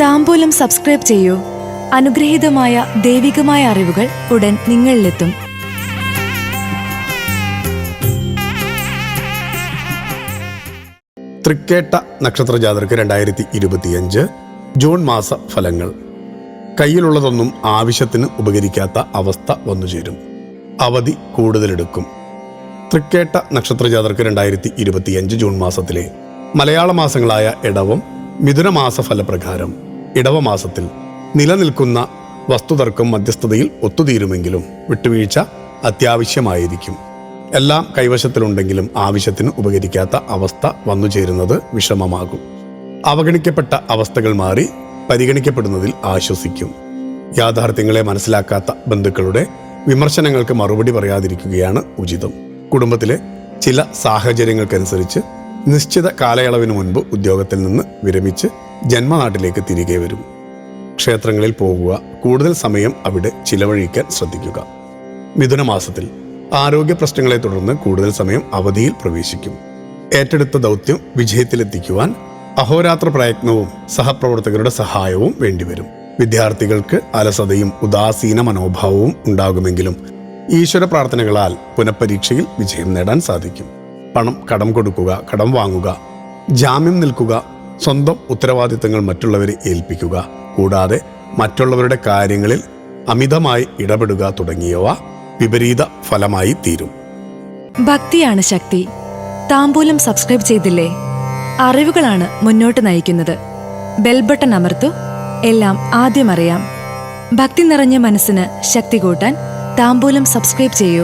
താമ്പൂലം subscribe ചെയ്യൂ. അനുഗ്രഹീതമായ ദൈവികമായ അറിവുകൾ ഉടൻ നിങ്ങളിലെത്തും. തൃക്കേട്ട നക്ഷത്ര ജാതർക്ക് രണ്ടായിരത്തി ഇരുപത്തിയഞ്ച് ജൂൺ മാസ ഫലങ്ങൾ. കയ്യിലുള്ളതൊന്നും ആവശ്യത്തിന് ഉപകരിക്കാത്ത അവസ്ഥ വന്നുചേരും. അവധി കൂടുതലെടുക്കും. തൃക്കേട്ട നക്ഷത്ര ജാതർക്ക് രണ്ടായിരത്തി ഇരുപത്തിയഞ്ച് ജൂൺ മാസത്തിലെ മലയാള മാസങ്ങളായ ഇടവും മിഥുനമാസ ഫലപ്രകാരം. ഇടവ മാസത്തിൽ നിലനിൽക്കുന്ന വസ്തുതർക്കം മധ്യസ്ഥതയിൽ ഒത്തുതീരുമെങ്കിലും വിട്ടുവീഴ്ച അത്യാവശ്യമായിരിക്കും. എല്ലാം കൈവശത്തിലുണ്ടെങ്കിലും ആവശ്യത്തിന് ഉപകരിക്കാത്ത അവസ്ഥ വന്നുചേരുന്നത് വിഷമമാകും. അവഗണിക്കപ്പെട്ട അവസ്ഥകൾ മാറി പരിഗണിക്കപ്പെടുന്നതിൽ ആശ്വസിക്കും. യാഥാർത്ഥ്യങ്ങളെ മനസ്സിലാക്കാത്ത ബന്ധുക്കളുടെ വിമർശനങ്ങൾക്ക് മറുപടി പറയാതിരിക്കുകയാണ് ഉചിതം. കുടുംബത്തിലെ ചില സാഹചര്യങ്ങൾക്കനുസരിച്ച് നിശ്ചിത കാലയളവിന് മുൻപ് ഉദ്യോഗത്തിൽ നിന്ന് വിരമിച്ച് ജന്മനാട്ടിലേക്ക് തിരികെ വരും. ക്ഷേത്രങ്ങളിൽ പോകുക കൂടുതൽ സമയം അവിടെ ചിലവഴിക്കാൻ ശ്രദ്ധിക്കുക. മിഥുനമാസത്തിൽ ആരോഗ്യ പ്രശ്നങ്ങളെ തുടർന്ന് കൂടുതൽ സമയം അവധിയിൽ പ്രവേശിക്കും. ഏറ്റെടുത്ത ദൗത്യം വിജയത്തിലെത്തിക്കുവാൻ അഹോരാത്ര പ്രയത്നവും സഹപ്രവർത്തകരുടെ സഹായവും വേണ്ടിവരും. വിദ്യാർത്ഥികൾക്ക് അലസതയും ഉദാസീന മനോഭാവവും ഉണ്ടാകുമെങ്കിലും ഈശ്വര പ്രാർത്ഥനകളാൽ പുനഃപരീക്ഷയിൽ വിജയം നേടാൻ സാധിക്കും. പണം കടം കൊടുക്കുക കടം വാങ്ങുക ജാമ്യം നിൽക്കുക സ്വന്തം ഉത്തരവാദിത്തങ്ങൾ മറ്റുള്ളവരെ ഏൽപ്പിക്കുക കൂടാതെ മറ്റുള്ളവരുടെ കാര്യങ്ങളിൽ അമിതമായി ഇടപെടുക തുടങ്ങിയവ വിപരീത ഫലമായി തീരും. ഭക്തിയാണ് ശക്തി. താമ്പൂലം സബ്സ്ക്രൈബ് ചെയ്തില്ലേ? അറിവുകളാണ് മുന്നോട്ട് നയിക്കുന്നത്. ബെൽബട്ടൺ അമർത്തു എല്ലാം ആദ്യം അറിയാം. ഭക്തി നിറഞ്ഞ മനസ്സിന് ശക്തി കൂട്ടാൻ താമ്പൂലം സബ്സ്ക്രൈബ് ചെയ്യൂ.